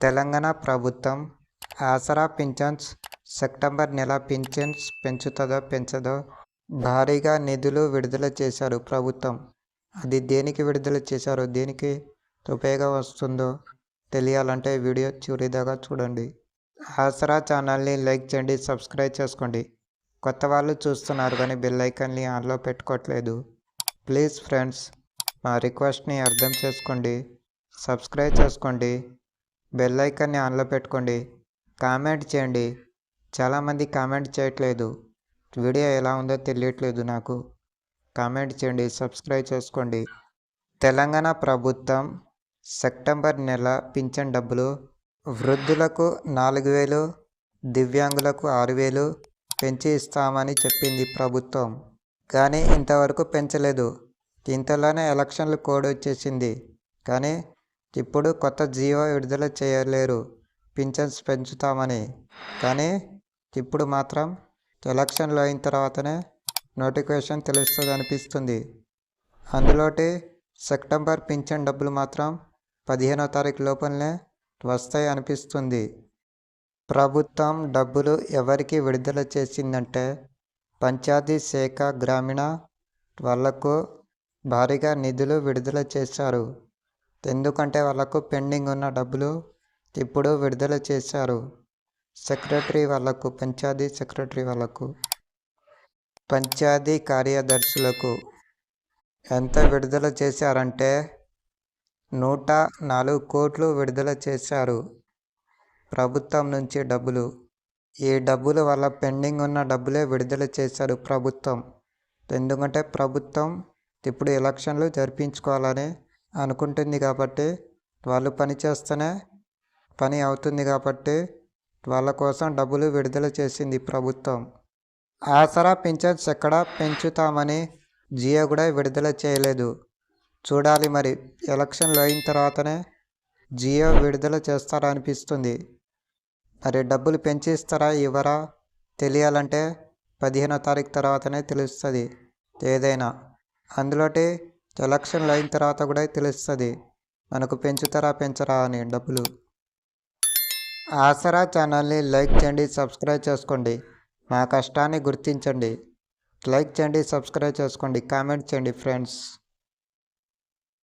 తెలంగాణ ప్రభుత్వం ఆసరా పింఛన్స్ సెప్టెంబర్ నెల పింఛన్స్ పెంచుతుందో పెంచదో భారీగా నిధులు విడుదల చేశారు ప్రభుత్వం. అది దేనికి విడుదల చేశారో దేనికి ఉపయోగం వస్తుందో తెలియాలంటే వీడియో చివరిదాకా చూడండి. ఆసరా ఛానల్ని లైక్ చేయండి సబ్స్క్రైబ్ చేసుకోండి. కొత్త వాళ్ళు చూస్తున్నారు కానీ బెల్ ఐకాన్ని ఆన్లో పెట్టుకోవట్లేదు. ప్లీజ్ ఫ్రెండ్స్ మా రిక్వెస్ట్ని అర్థం చేసుకోండి సబ్స్క్రైబ్ చేసుకోండి. బెల్ ఐకాన్ని ఆన్లో పెట్టుకోండి. కామెంట్ చేయండి. చాలామంది కామెంట్ చేయట్లేదు. వీడియో ఎలా ఉందో తెలియట్లేదు నాకు. కామెంట్ చేయండి. సబ్స్క్రైబ్ చేసుకోండి. తెలంగాణ ప్రభుత్వం సెప్టెంబర్ నెల పింఛన్ డబ్బులు వృద్ధులకు నాలుగు వేలు దివ్యాంగులకు ఆరు వేలు పెంచి ఇస్తామని చెప్పింది ప్రభుత్వం. కానీ ఇంతవరకు పెంచలేదు. ఇంతలోనే ఎలక్షన్లు కోడ్ వచ్చేసింది. కానీ ఇప్పుడు కొత్త జీవో విడుదల చేయలేరు. పింఛన్స్ పెంచుతామని. కానీ ఇప్పుడు మాత్రం ఎలక్షన్లు అయిన తర్వాతనే నోటిఫికేషన్ తెలుస్తుంది అనిపిస్తుంది అందులోటి సెప్టెంబర్ పింఛన్ డబ్బులు మాత్రం పదిహేనో తారీఖు లోపలనే వస్తాయి అనిపిస్తుంది ప్రభుత్వం డబ్బులు ఎవరికి విడుదల చేసిందంటే పంచాయతీ శాఖ గ్రామీణ వాళ్ళకు భారీగా నిధులు విడుదల చేశారు. ఎందుకంటే వాళ్ళకు పెండింగ్ ఉన్న డబ్బులు ఇప్పుడు విడుదల చేశారు. సెక్రటరీ వాళ్ళకు పంచాయతీ సెక్రటరీ వాళ్ళకు పంచాయతీ కార్యదర్శులకు ఎంత విడుదల చేశారంటే నూట నాలుగు కోట్లు విడుదల చేశారు ప్రభుత్వం నుంచి డబ్బులు. ఈ డబ్బులు వల్ల పెండింగ్ ఉన్న డబ్బులే విడుదల చేశారు ప్రభుత్వం. ఎందుకంటే ప్రభుత్వం ఇప్పుడు ఎలక్షన్లు జరిపించుకోవాలని అనుకుంటుంది కాబట్టి వాళ్ళు పని చేస్తేనే పని అవుతుంది కాబట్టి వాళ్ళ కోసం డబ్బులు విడుదల చేసింది ప్రభుత్వం. ఆసరా పింఛన్స్ ఎక్కడ పెంచుతామని జియో కూడా విడుదల చేయలేదు. చూడాలి మరి. ఎలక్షన్లు అయిన తర్వాతనే జియో విడుదల చేస్తారా అనిపిస్తుంది మరి డబ్బులు పెంచిస్తారా ఇవ్వరా? తెలియాలంటే పదిహేనో తారీఖు తర్వాతనే తెలుస్తుంది. ఏదైనా అందులోటి ఎలక్షన్లు అయిన తర్వాత కూడా తెలుస్తుంది. మనకు పెంచుతారా పెంచరా అని డబ్బులు. ఆసరా ఛానల్ని లైక్ చేయండి సబ్స్క్రైబ్ చేసుకోండి. మా కష్టాన్ని గుర్తించండి. లైక్ చేయండి సబ్స్క్రైబ్ చేసుకోండి. కామెంట్ చేయండి ఫ్రెండ్స్.